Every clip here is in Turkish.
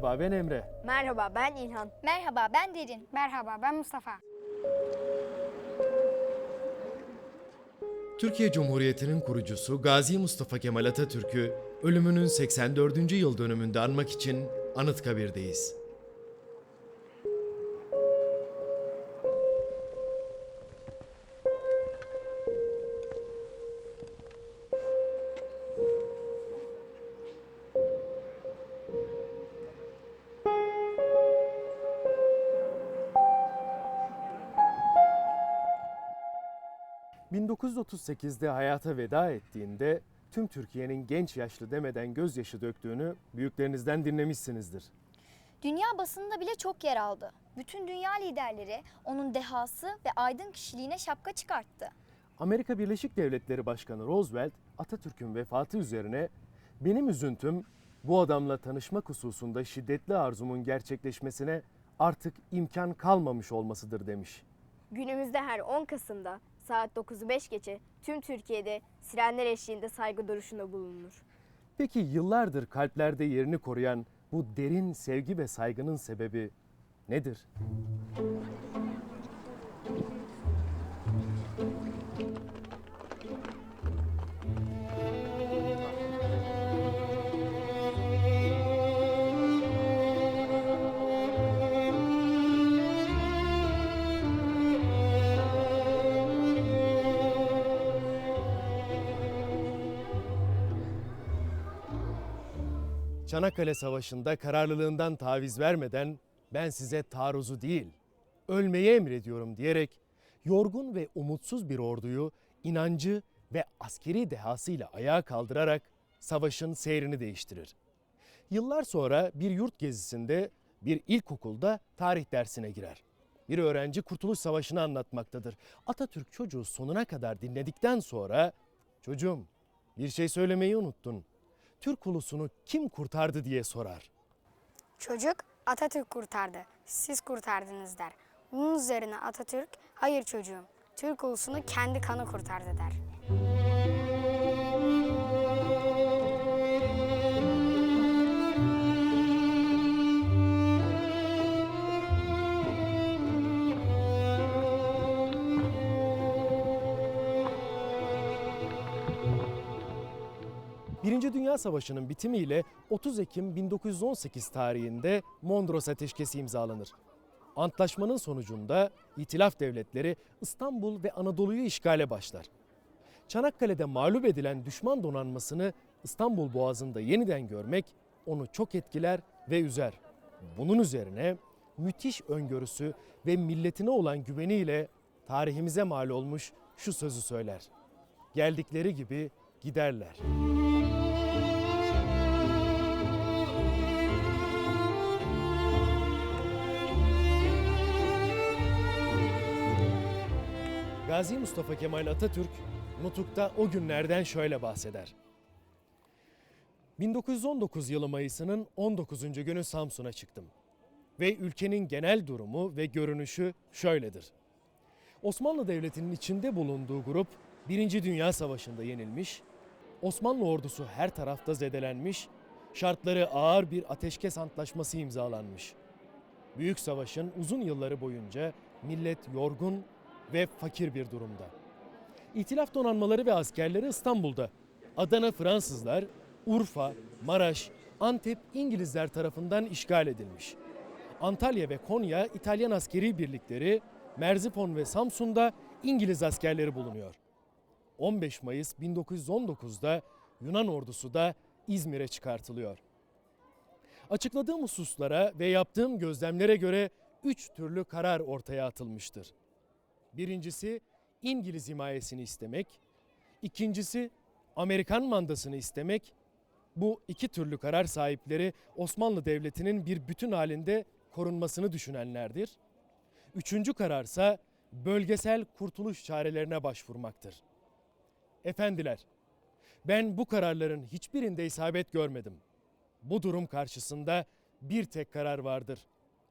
Merhaba ben Emre. Merhaba ben İlhan. Merhaba ben Derin. Merhaba ben Mustafa. Türkiye Cumhuriyeti'nin kurucusu Gazi Mustafa Kemal Atatürk'ü ölümünün 84. yıl dönümünde anmak için Anıtkabir'deyiz. ...1938'de hayata veda ettiğinde... ...tüm Türkiye'nin genç yaşlı demeden gözyaşı döktüğünü... ...büyüklerinizden dinlemişsinizdir. Dünya basınında bile çok yer aldı. Bütün dünya liderleri onun dehası ve aydın kişiliğine şapka çıkarttı. Amerika Birleşik Devletleri Başkanı Roosevelt... ...Atatürk'ün vefatı üzerine... ...benim üzüntüm bu adamla tanışmak hususunda şiddetli arzumun gerçekleşmesine... ...artık imkan kalmamış olmasıdır demiş. Günümüzde her 10 Kasım'da saat 9'u 5 geçe tüm Türkiye'de sirenler eşliğinde saygı duruşunda bulunur. Peki yıllardır kalplerde yerini koruyan bu derin sevgi ve saygının sebebi nedir? Çanakkale Savaşı'nda kararlılığından taviz vermeden ben size taarruzu değil, ölmeyi emrediyorum diyerek yorgun ve umutsuz bir orduyu inancı ve askeri dehasıyla ayağa kaldırarak savaşın seyrini değiştirir. Yıllar sonra bir yurt gezisinde bir ilkokulda tarih dersine girer. Bir öğrenci Kurtuluş Savaşı'nı anlatmaktadır. Atatürk çocuğu sonuna kadar dinledikten sonra çocuğum bir şey söylemeyi unuttun. Türk ulusunu kim kurtardı diye sorar. Çocuk Atatürk kurtardı. Siz kurtardınız der. Bunun üzerine Atatürk hayır çocuğum Türk ulusunu kendi kanı kurtardı der. Birinci Dünya Savaşı'nın bitimiyle 30 Ekim 1918 tarihinde Mondros Ateşkesi imzalanır. Antlaşmanın sonucunda İtilaf devletleri İstanbul ve Anadolu'yu işgale başlar. Çanakkale'de mağlup edilen düşman donanmasını İstanbul Boğazı'nda yeniden görmek onu çok etkiler ve üzer. Bunun üzerine müthiş öngörüsü ve milletine olan güveniyle tarihimize mal olmuş şu sözü söyler. Geldikleri gibi giderler. Gazi Mustafa Kemal Atatürk Nutuk'ta o günlerden şöyle bahseder. 1919 yılı Mayıs'ının 19. günü Samsun'a çıktım. Ve ülkenin genel durumu ve görünüşü şöyledir. Osmanlı Devleti'nin içinde bulunduğu grup 1. Dünya Savaşı'nda yenilmiş, Osmanlı ordusu her tarafta zedelenmiş, şartları ağır bir ateşkes antlaşması imzalanmış. Büyük savaşın uzun yılları boyunca millet yorgun ve fakir bir durumda. İtilaf donanmaları ve askerleri İstanbul'da. Adana Fransızlar, Urfa, Maraş, Antep İngilizler tarafından işgal edilmiş. Antalya ve Konya İtalyan askeri birlikleri, Merzifon ve Samsun'da İngiliz askerleri bulunuyor. 15 Mayıs 1919'da Yunan ordusu da İzmir'e çıkartılıyor. Açıkladığım hususlara ve yaptığım gözlemlere göre üç türlü karar ortaya atılmıştır. Birincisi İngiliz himayesini istemek, ikincisi Amerikan mandasını istemek. Bu iki türlü karar sahipleri Osmanlı Devleti'nin bir bütün halinde korunmasını düşünenlerdir. Üçüncü kararsa bölgesel kurtuluş çarelerine başvurmaktır. Efendiler, ben bu kararların hiçbirinde isabet görmedim. Bu durum karşısında bir tek karar vardır.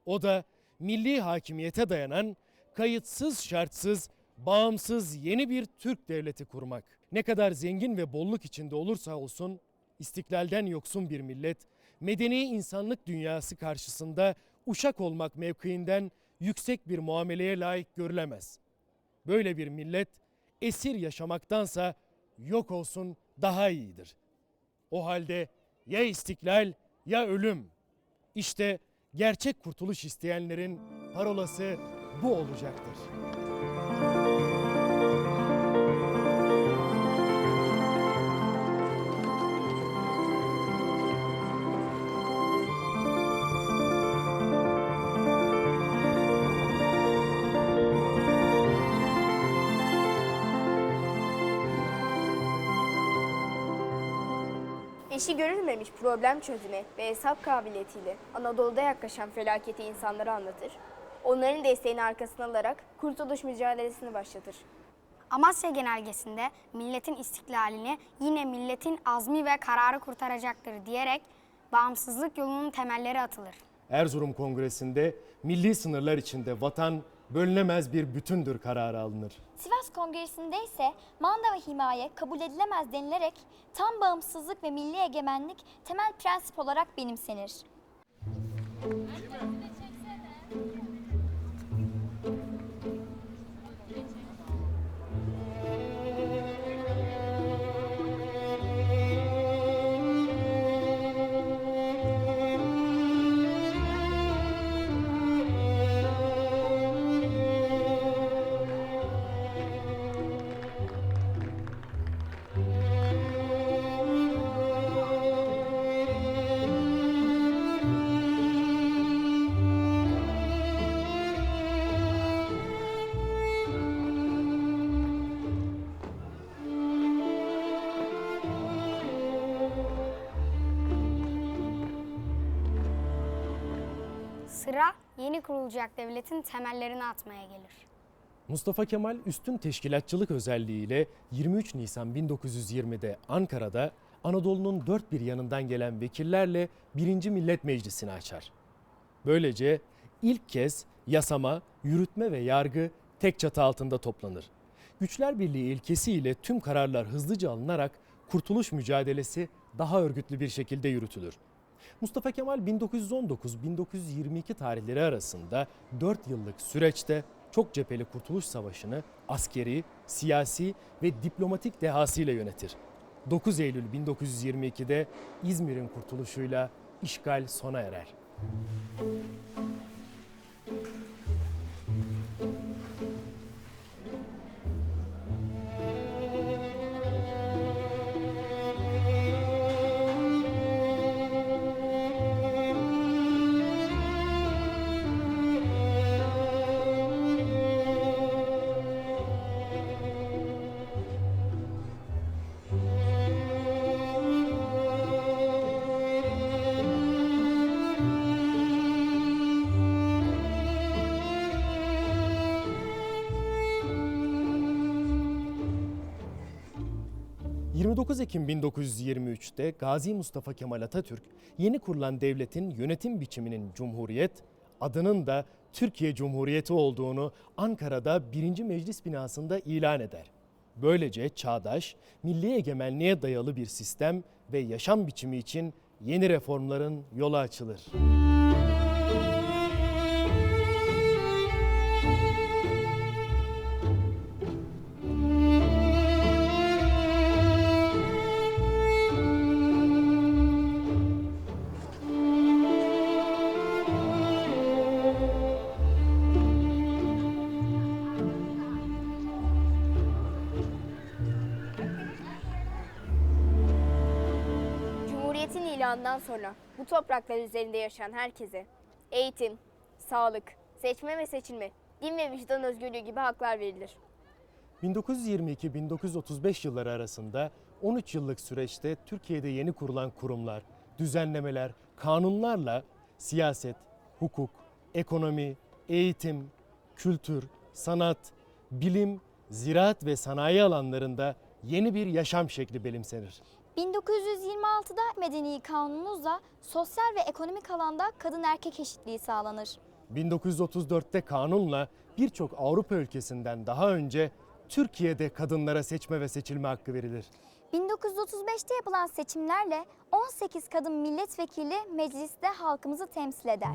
O da milli hakimiyete dayanan, kayıtsız şartsız, bağımsız yeni bir Türk devleti kurmak. Ne kadar zengin ve bolluk içinde olursa olsun, istiklalden yoksun bir millet, medeni insanlık dünyası karşısında uşak olmak mevkiinden yüksek bir muameleye layık görülemez. Böyle bir millet esir yaşamaktansa yok olsun daha iyidir. O halde ya istiklal ya ölüm. İşte gerçek kurtuluş isteyenlerin parolası bu olacaktır. Eşi görülmemiş problem çözümü ve hesap kabiliyetiyle Anadolu'da yaklaşan felaketi insanlara anlatır. Onların desteğini arkasına alarak kurtuluş mücadelesini başlatır. Amasya Genelgesi'nde milletin istiklalini yine milletin azmi ve kararı kurtaracaktır diyerek bağımsızlık yolunun temelleri atılır. Erzurum Kongresi'nde milli sınırlar içinde vatan bölünemez bir bütündür kararı alınır. Sivas Kongresi'nde ise manda ve himaye kabul edilemez denilerek tam bağımsızlık ve milli egemenlik temel prensip olarak benimsenir. Sıra yeni kurulacak devletin temellerini atmaya gelir. Mustafa Kemal üstün teşkilatçılık özelliğiyle 23 Nisan 1920'de Ankara'da Anadolu'nun dört bir yanından gelen vekillerle 1. Millet Meclisi'ni açar. Böylece ilk kez yasama, yürütme ve yargı tek çatı altında toplanır. Güçler Birliği ilkesiyle tüm kararlar hızlıca alınarak kurtuluş mücadelesi daha örgütlü bir şekilde yürütülür. Mustafa Kemal 1919-1922 tarihleri arasında 4 yıllık süreçte çok cepheli Kurtuluş Savaşı'nı askeri, siyasi ve diplomatik dehasıyla yönetir. 9 Eylül 1922'de İzmir'in kurtuluşuyla işgal sona erer. ...29 Ekim 1923'te Gazi Mustafa Kemal Atatürk... ...yeni kurulan devletin yönetim biçiminin Cumhuriyet... ...adının da Türkiye Cumhuriyeti olduğunu... ...Ankara'da 1. Meclis binasında ilan eder. Böylece çağdaş, milli egemenliğe dayalı bir sistem... ...ve yaşam biçimi için yeni reformların yolu açılır. İlanından sonra bu topraklar üzerinde yaşayan herkese eğitim, sağlık, seçme ve seçilme, din ve vicdan özgürlüğü gibi haklar verilir. 1922-1935 yılları arasında 13 yıllık süreçte Türkiye'de yeni kurulan kurumlar, düzenlemeler, kanunlarla siyaset, hukuk, ekonomi, eğitim, kültür, sanat, bilim, ziraat ve sanayi alanlarında yeni bir yaşam şekli benimsenir. 1926'da Medeni Kanunumuzla sosyal ve ekonomik alanda kadın erkek eşitliği sağlanır. 1934'te kanunla birçok Avrupa ülkesinden daha önce Türkiye'de kadınlara seçme ve seçilme hakkı verilir. 1935'te yapılan seçimlerle 18 kadın milletvekili mecliste halkımızı temsil eder.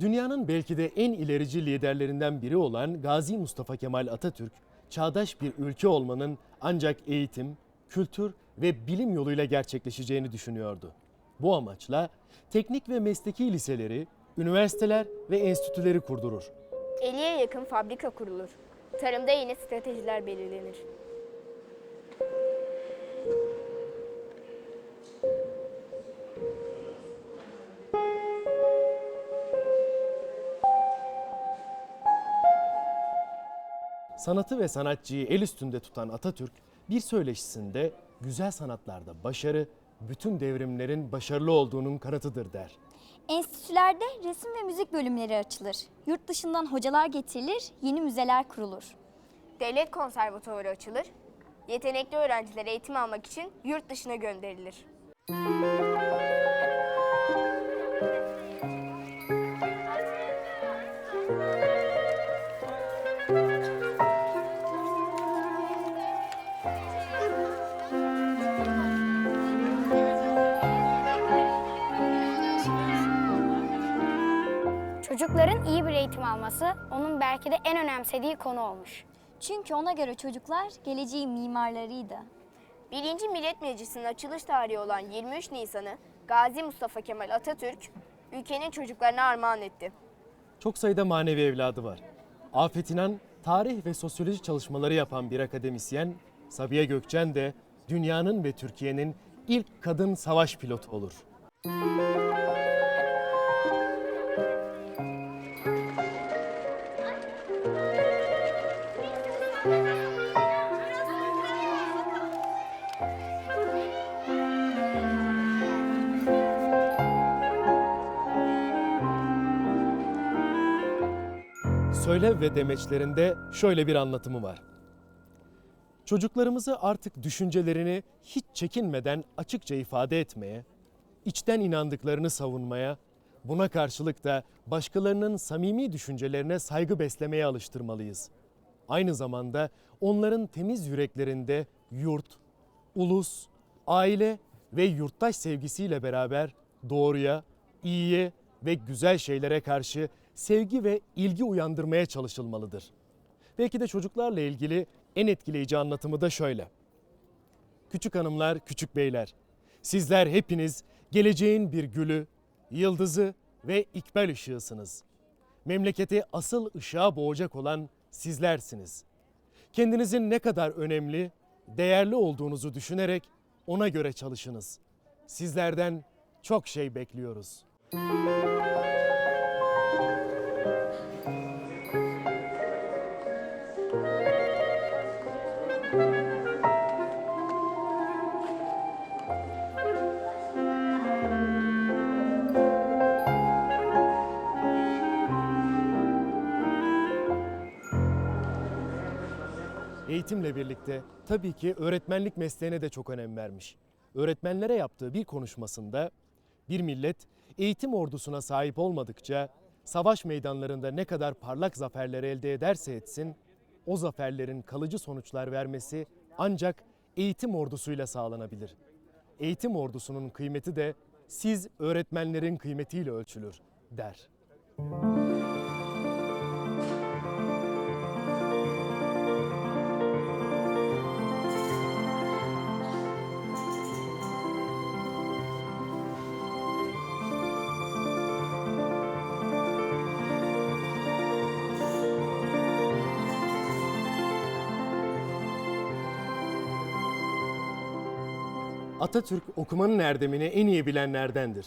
Dünyanın belki de en ilerici liderlerinden biri olan Gazi Mustafa Kemal Atatürk, çağdaş bir ülke olmanın ancak eğitim, kültür ve bilim yoluyla gerçekleşeceğini düşünüyordu. Bu amaçla teknik ve mesleki liseleri, üniversiteler ve enstitüleri kurdurur. 50'ye yakın fabrika kurulur. Tarımda yeni stratejiler belirlenir. Sanatı ve sanatçıyı el üstünde tutan Atatürk bir söyleşisinde güzel sanatlarda başarı bütün devrimlerin başarılı olduğunun kanıtıdır der. Enstitülerde resim ve müzik bölümleri açılır. Yurt dışından hocalar getirilir, yeni müzeler kurulur. Devlet konservatuvarı açılır. Yetenekli öğrenciler eğitim almak için yurt dışına gönderilir. Çocukların iyi bir eğitim alması onun belki de en önemsediği konu olmuş. Çünkü ona göre çocuklar geleceğin mimarlarıydı. 1. Millet Meclisi'nin açılış tarihi olan 23 Nisan'ı Gazi Mustafa Kemal Atatürk ülkenin çocuklarına armağan etti. Çok sayıda manevi evladı var. Afet İnan, tarih ve sosyoloji çalışmaları yapan bir akademisyen, Sabiha Gökçen de dünyanın ve Türkiye'nin ilk kadın savaş pilotu olur. Ve demeçlerinde şöyle bir anlatımı var. Çocuklarımızı artık düşüncelerini hiç çekinmeden açıkça ifade etmeye, içten inandıklarını savunmaya, buna karşılık da başkalarının samimi düşüncelerine saygı beslemeye alıştırmalıyız. Aynı zamanda onların temiz yüreklerinde yurt, ulus, aile ve yurttaş sevgisiyle beraber doğruya, iyiye ve güzel şeylere karşı sevgi ve ilgi uyandırmaya çalışılmalıdır. Belki de çocuklarla ilgili en etkileyici anlatımı da şöyle. Küçük hanımlar, küçük beyler, sizler hepiniz geleceğin bir gülü, yıldızı ve ikbal ışığısınız. Memleketi asıl ışığa boğacak olan sizlersiniz. Kendinizin ne kadar önemli, değerli olduğunuzu düşünerek ona göre çalışınız. Sizlerden çok şey bekliyoruz. Eğitimle birlikte tabii ki öğretmenlik mesleğine de çok önem vermiş. Öğretmenlere yaptığı bir konuşmasında bir millet eğitim ordusuna sahip olmadıkça savaş meydanlarında ne kadar parlak zaferler elde ederse etsin o zaferlerin kalıcı sonuçlar vermesi ancak eğitim ordusuyla sağlanabilir. Eğitim ordusunun kıymeti de siz öğretmenlerin kıymetiyle ölçülür der. Atatürk okumanın erdemini en iyi bilenlerdendir.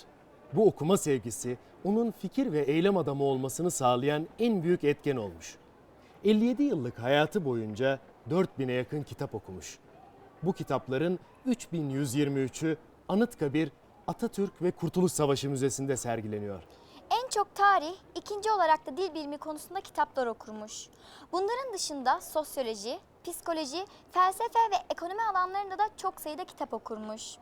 Bu okuma sevgisi onun fikir ve eylem adamı olmasını sağlayan en büyük etken olmuş. 57 yıllık hayatı boyunca 4000'e yakın kitap okumuş. Bu kitapların 3123'ü Anıtkabir, Atatürk ve Kurtuluş Savaşı Müzesi'nde sergileniyor. En çok tarih, ikinci olarak da dil bilimi konusunda kitaplar okurmuş. Bunların dışında sosyoloji, psikoloji, felsefe ve ekonomi alanlarında da çok sayıda kitap okurmuş.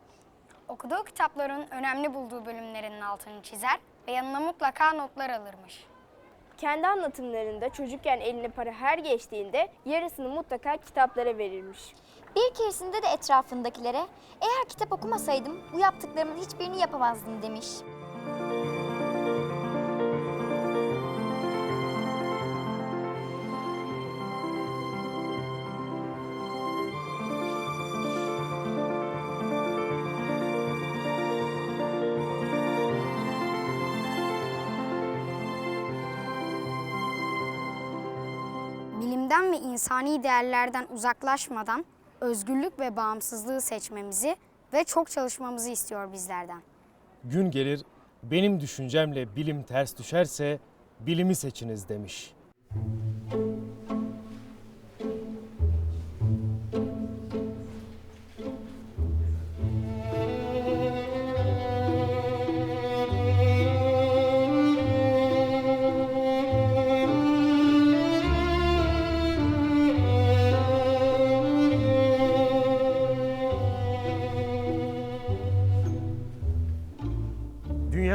Okuduğu kitapların önemli bulduğu bölümlerinin altını çizer ve yanına mutlaka notlar alırmış. Kendi anlatımlarında çocukken eline para her geçtiğinde yarısını mutlaka kitaplara verirmiş. Bir keresinde de etrafındakilere eğer kitap okumasaydım bu yaptıklarımın hiçbirini yapamazdım demiş. Bilimden ve insani değerlerden uzaklaşmadan özgürlük ve bağımsızlığı seçmemizi ve çok çalışmamızı istiyor bizlerden. Gün gelir benim düşüncemle bilim ters düşerse bilimi seçiniz demiş.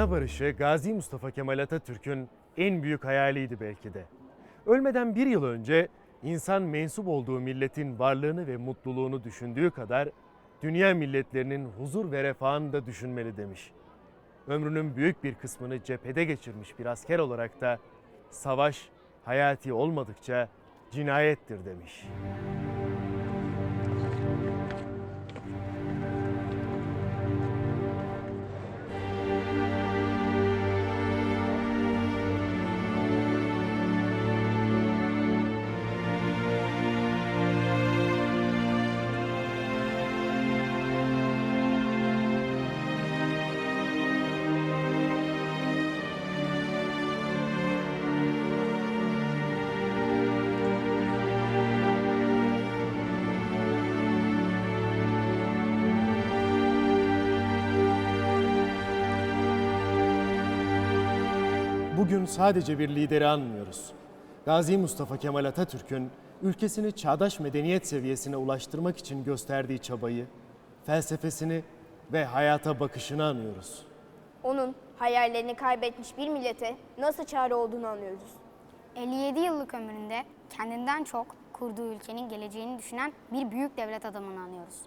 Dünya barışı Gazi Mustafa Kemal Atatürk'ün en büyük hayaliydi belki de. Ölmeden bir yıl önce insan mensup olduğu milletin varlığını ve mutluluğunu düşündüğü kadar dünya milletlerinin huzur ve refahını da düşünmeli demiş. Ömrünün büyük bir kısmını cephede geçirmiş bir asker olarak da savaş hayati olmadıkça cinayettir demiş. Bugün sadece bir lideri anmıyoruz. Gazi Mustafa Kemal Atatürk'ün ülkesini çağdaş medeniyet seviyesine ulaştırmak için gösterdiği çabayı, felsefesini ve hayata bakışını anıyoruz. Onun hayallerini kaybetmiş bir millete nasıl çare olduğunu anlıyoruz. 57 yıllık ömründe kendinden çok kurduğu ülkenin geleceğini düşünen bir büyük devlet adamını anıyoruz.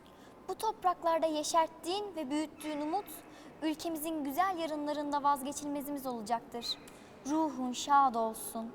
Bu topraklarda yeşerttiğin ve büyüttüğün umut, ülkemizin güzel yarınlarında vazgeçilmezimiz olacaktır. Ruhun şad olsun.